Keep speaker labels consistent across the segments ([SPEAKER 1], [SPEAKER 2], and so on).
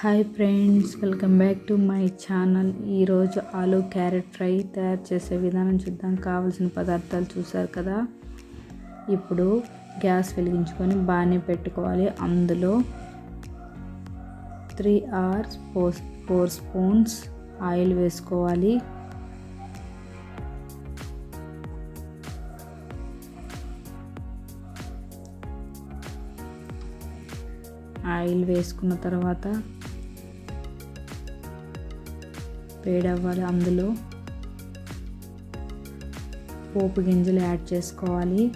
[SPEAKER 1] Hi friends welcome back to my channel. ఈరోజు ఆలు carrot fry తయారు చేసే విధానం చూద్దాం. కావాల్సిన పదార్థాలు చూసారు కదా? ఇప్పుడు గ్యాస్ వెలిగించుకొని బాగానే పెట్టుకోవాలి. అందులో three hours four four spoons oil వేసుకోవాలి. ఆయిల్ వేసుకున్న తర్వాత వేడవ్వాలి అందులో. పోపు గింజలు యాడ్ చేసుకోవాలి.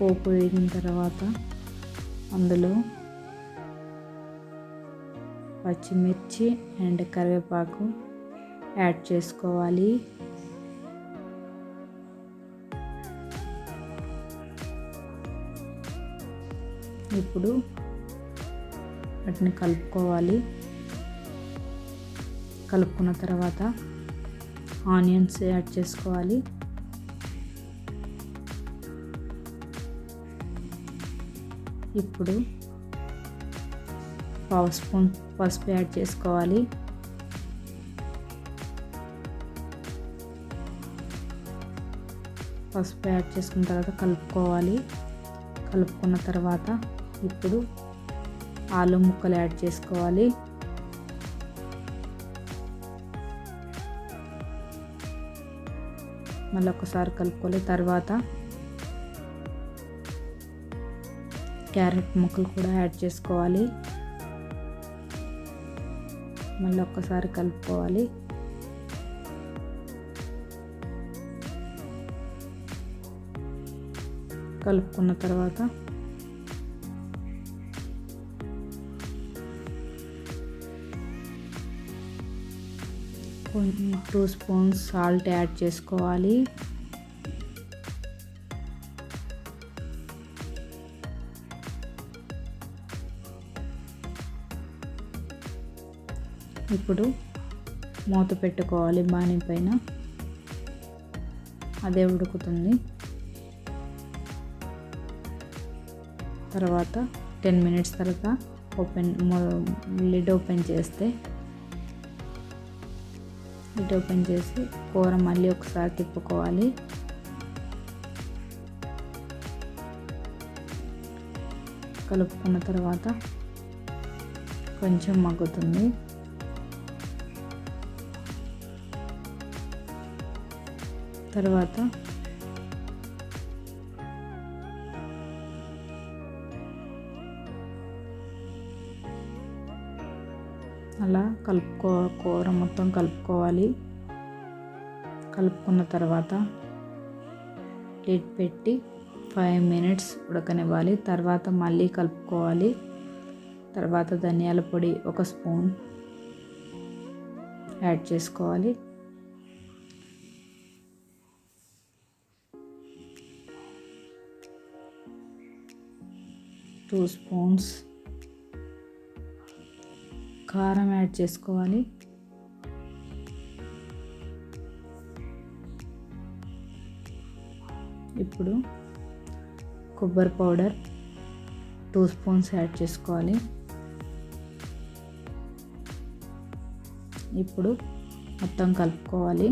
[SPEAKER 1] పోపు వేగిన తర్వాత అందులో పచ్చిమిర్చి అండ్ కరివేపాకు యాడ్ చేసుకోవాలి. ఇప్పుడు వాటిని కలుపుకోవాలి. కలుపుకున్న తర్వాత ఆనియన్స్ యాడ్ చేసుకోవాలి. ఇప్పుడు పావు స్పూన్ పసుపు యాడ్ చేసుకోవాలి. పసుపు యాడ్ చేసుకున్న తర్వాత కలుపుకోవాలి. కలుపుకున్న తర్వాత ఇప్పుడు ఆలు ముక్కలు యాడ్ చేసుకోవాలి. మళ్ళీ ఒకసారి కలుపుకోవాలి. తర్వాత క్యారెట్ ముక్కలు కూడా యాడ్ చేసుకోవాలి. మళ్ళీ ఒక్కసారి కలుపుకోవాలి. కలుపుకున్న తర్వాత టూ స్పూన్స్ సాల్ట్ యాడ్ చేసుకోవాలి. ఇప్పుడు మూత పెట్టుకోవాలి బాణీ పైన. అదే ఉడుకుతుంది. తర్వాత టెన్ మినిట్స్ తర్వాత ఓపెన్ లిడ్ ఓపెన్ చేస్తే లిడ్ ఓపెన్ చేసి కూర మళ్ళీ ఒకసారి తిప్పుకోవాలి. కలుపుకున్న తర్వాత కొంచెం మగ్గుతుంది. తర్వాత అలా కలుపుకో కూర మొత్తం కలుపుకోవాలి. కలుపుకున్న తర్వాత లిడ్ పెట్టి ఫైవ్ మినిట్స్ ఉడకనివ్వాలి. తర్వాత మళ్ళీ కలుపుకోవాలి. తర్వాత ధనియాల పొడి ఒక స్పూన్ యాడ్ చేసుకోవాలి. టూ స్పూన్స్ కారం యాడ్ చేసుకోవాలి. ఇప్పుడు కొబ్బరి పౌడర్ టూ స్పూన్స్ యాడ్ చేసుకోవాలి. ఇప్పుడు మొత్తం కలుపుకోవాలి.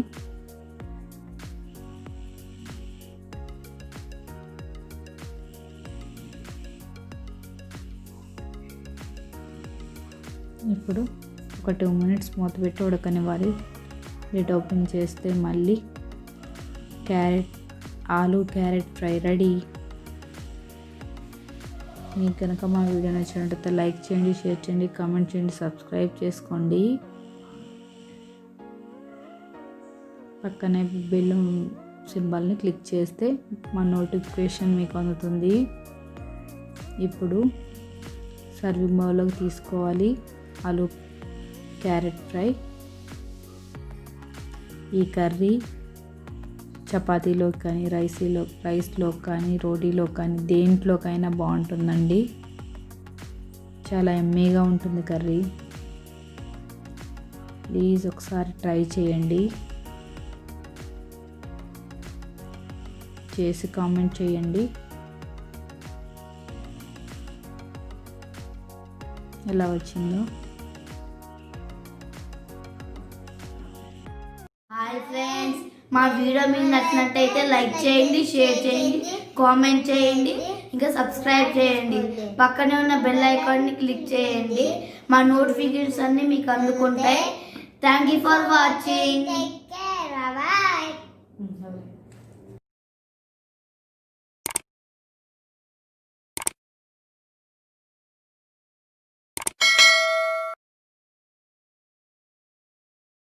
[SPEAKER 1] ఇప్పుడు ఒక టూ మినిట్స్ మూత పెట్టి ఉడకనివ్వాలి. లిడ్ ఓపెన్ చేస్తే మళ్ళీ క్యారెట్ ఆలు క్యారెట్ ఫ్రై రెడీ. మీకు కనుక మా వీడియో నచ్చినట్లయితే లైక్ చేయండి షేర్ చేయండి కామెంట్ చేయండి సబ్స్క్రైబ్ చేసుకోండి. పక్కనే బెల్ సింబల్ని క్లిక్ చేస్తే మా నోటిఫికేషన్ మీకు అందుతుంది. ఇప్పుడు సర్వింగ్ బౌల్లోకి తీసుకోవాలి. ఆలు క్యారెట్ ఫ్రై ఈ కర్రీ చపాతీలో కానీ రైస్లో రైస్లో కానీ రోటీలో కానీ దేంట్లోకైనా బాగుంటుందండి. చాలా ఎమ్మీగా ఉంటుంది కర్రీ. ప్లీజ్ ఒకసారి ట్రై చేయండి. చేసి కామెంట్ చేయండి. ఎలా వచ్చిందో.
[SPEAKER 2] హాయ్ ఫ్రెండ్స్ మా వీడియో మీకు నచ్చినట్టయితే లైక్ చేయండి షేర్ చేయండి కామెంట్ చేయండి ఇంకా సబ్స్క్రైబ్ చేయండి. పక్కనే ఉన్న బెల్ ఐకాన్ని క్లిక్ చేయండి. మా నోటిఫికేషన్స్ అన్నీ మీకు అందుకుంటాయి. Thank you for watching